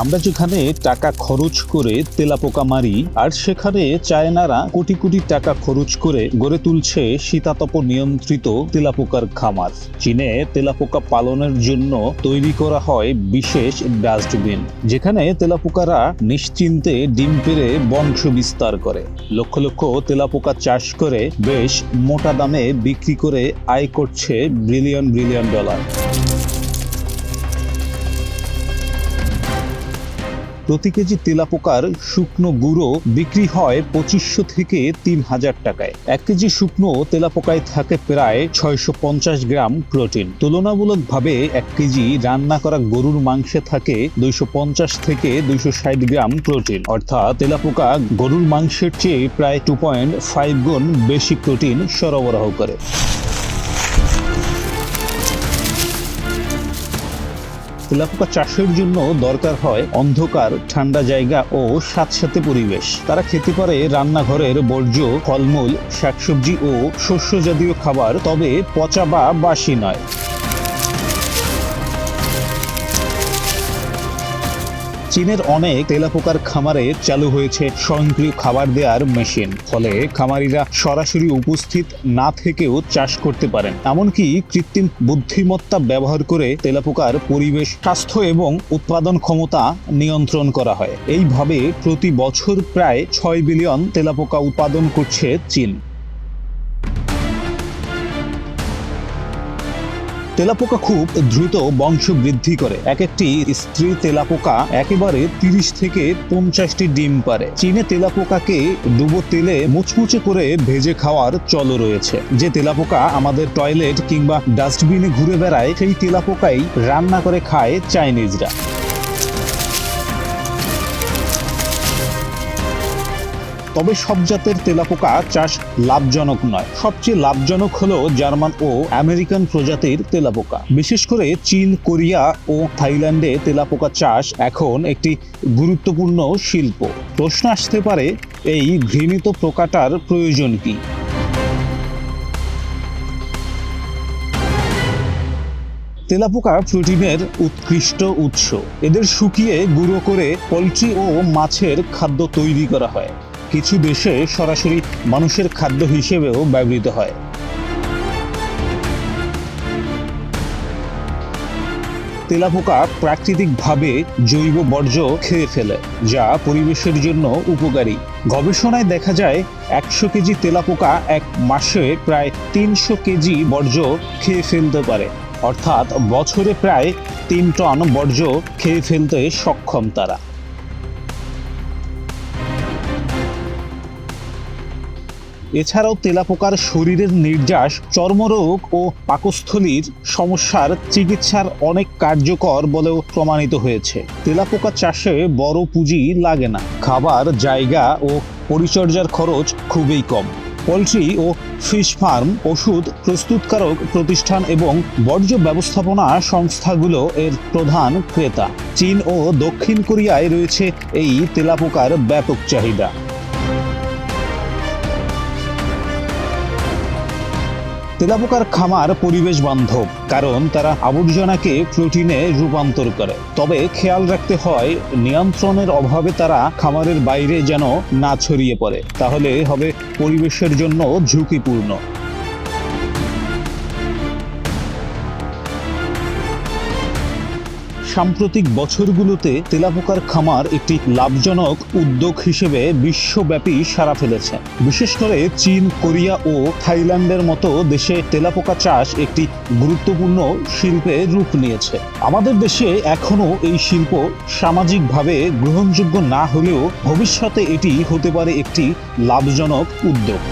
আমরা যেখানে টাকা খরচ করে তেলাপোকা মারি আর সেখানে চায়নারা কোটি কোটি টাকা খরচ করে গড়ে তুলছে শীতাতপ নিয়ন্ত্রিত তেলাপোকার খামার। চীনে তেলাপোকা পালনের জন্য তৈরি করা হয় বিশেষ ডাস্টবিন, যেখানে তেলাপোকারা নিশ্চিন্তে ডিম পেরে বংশ বিস্তার করে। লক্ষ লক্ষ তেলাপোকা চাষ করে বেশ মোটা দামে বিক্রি করে আয় করছে ব্রিলিয়ন ব্রিলিয়ন ডলার। প্রতি কেজি তেলাপোকার শুকনো গুঁড়ো বিক্রি হয় পঁচিশশো থেকে তিন হাজার টাকায়। এক কেজি শুকনো তেলাপোকায় থাকে প্রায় ছয়শো পঞ্চাশ গ্রাম প্রোটিন। তুলনামূলকভাবে এক কেজি রান্না করা গরুর মাংসে থাকে দুইশো পঞ্চাশ থেকে দুইশো ষাট গ্রাম প্রোটিন। অর্থাৎ তেলাপোকা গরুর মাংসের চেয়ে প্রায় টু পয়েন্ট ফাইভ গুণ বেশি প্রোটিন সরবরাহ করে। তেলাপোকা চাষের জন্য দরকার হয় অন্ধকার, ঠান্ডা জায়গা ও স্বাদসাথে পরিবেশ। তারা খেতে পারে রান্নাঘরের বর্জ্য, ফলমূল, শাকসবজি ও শস্য জাতীয় খাবার, তবে পচা বা বাসি নয়। চীনের অনেক তেলাপোকার খামারে চালু হয়েছে স্বয়ংক্রিয় খাবার দেওয়ার মেশিন। ফলে খামারিরা সরাসরি উপস্থিত না থেকেও চাষ করতে পারেন। এমনকি কৃত্রিম বুদ্ধিমত্তা ব্যবহার করে তেলাপোকার পরিবেশ, স্বাস্থ্য এবং উৎপাদন ক্ষমতা নিয়ন্ত্রণ করা হয়। এইভাবে প্রতি বছর প্রায় ছয় বিলিয়ন তেলাপোকা উৎপাদন করছে চীন। তেলাপোকা খুব দ্রুত বংশ বৃদ্ধি করে। এক একটি স্ত্রী তেলাপোকা একেবারে তিরিশ থেকে পঞ্চাশটি ডিম পারে। চীনে তেলাপোকাকে ডুবো তেলে মুচমুচে করে ভেজে খাওয়ার চল রয়েছে। যে তেলাপোকা আমাদের টয়লেট কিংবা ডাস্টবিনে ঘুরে বেড়ায়, সেই তেলাপোকাই রান্না করে খায় চাইনিজরা। তবে সব জাতের তেলাপোকা চাষ লাভজনক নয়। সবচেয়ে লাভজনক হলো জার্মান ও আমেরিকান প্রজাতির তেলাপোকা। বিশেষ করে চীন, কোরিয়া ও থাইল্যান্ডে তেলাপোকা চাষ এখন একটি গুরুত্বপূর্ণ শিল্প। প্রশ্ন আসতে পারে, এই ঘৃণিত পোকাটার প্রয়োজন কি? তেলাপোকা প্রোটিনের উৎকৃষ্ট উৎস। এদের শুকিয়ে গুঁড়ো করে পোলট্রি ও মাছের খাদ্য তৈরি করা হয়। কিছু দেশে সরাসরি মানুষের খাদ্য হিসেবেও ব্যবহৃত হয়। তেলাপোকা প্রাকৃতিকভাবে জৈব বর্জ্য খেয়ে ফেলে, যা পরিবেশের জন্য উপকারী। গবেষণায় দেখা যায়, একশো কেজি তেলাপোকা এক মাসে প্রায় তিনশো কেজি বর্জ্য খেয়ে ফেলতে পারে। অর্থাৎ বছরে প্রায় তিন টন বর্জ্য খেয়ে ফেলতে সক্ষম তারা। এছাড়াও তেলাপোকার শরীরের নির্যাস, চর্মরোগ ও পাকস্থলীর সমস্যার চিকিৎসার অনেক কার্যকর বলেও প্রমাণিত হয়েছে। তেলাপোকা চাষে বড় পুঁজি লাগে না। খাবার, জায়গা ও পরিচর্যার খরচ খুবই কম। পোলট্রি ও ফিশ ফার্ম ওষুধ প্রস্তুতকারক প্রতিষ্ঠান এবং বর্জ্য ব্যবস্থাপনা সংস্থাগুলো এর প্রধান ক্রেতা। চীন ও দক্ষিণ কোরিয়ায় রয়েছে এই তেলাপোকার ব্যাপক চাহিদা। তেলাপোকার খামার পরিবেশ বান্ধব, কারণ তারা আবর্জনাকে প্রোটিনে রূপান্তর করে। তবে খেয়াল রাখতে হয়, নিয়ন্ত্রণের অভাবে তারা খামারের বাইরে যেন না ছড়িয়ে পড়ে। তাহলে হবে পরিবেশের জন্য ঝুঁকিপূর্ণ। সাম্প্রতিক বছরগুলোতে তেলাপোকার খামার একটি লাভজনক উদ্যোগ হিসেবে বিশ্বব্যাপী সারা ফেলেছে। বিশেষ করে চীন, কোরিয়া ও থাইল্যান্ডের মতো দেশে তেলাপোকা চাষ একটি গুরুত্বপূর্ণ শিল্পে রূপ নিয়েছে। আমাদের দেশে এখনও এই শিল্প সামাজিকভাবে গ্রহণযোগ্য না হলেও ভবিষ্যতে এটি হতে পারে একটি লাভজনক উদ্যোগ।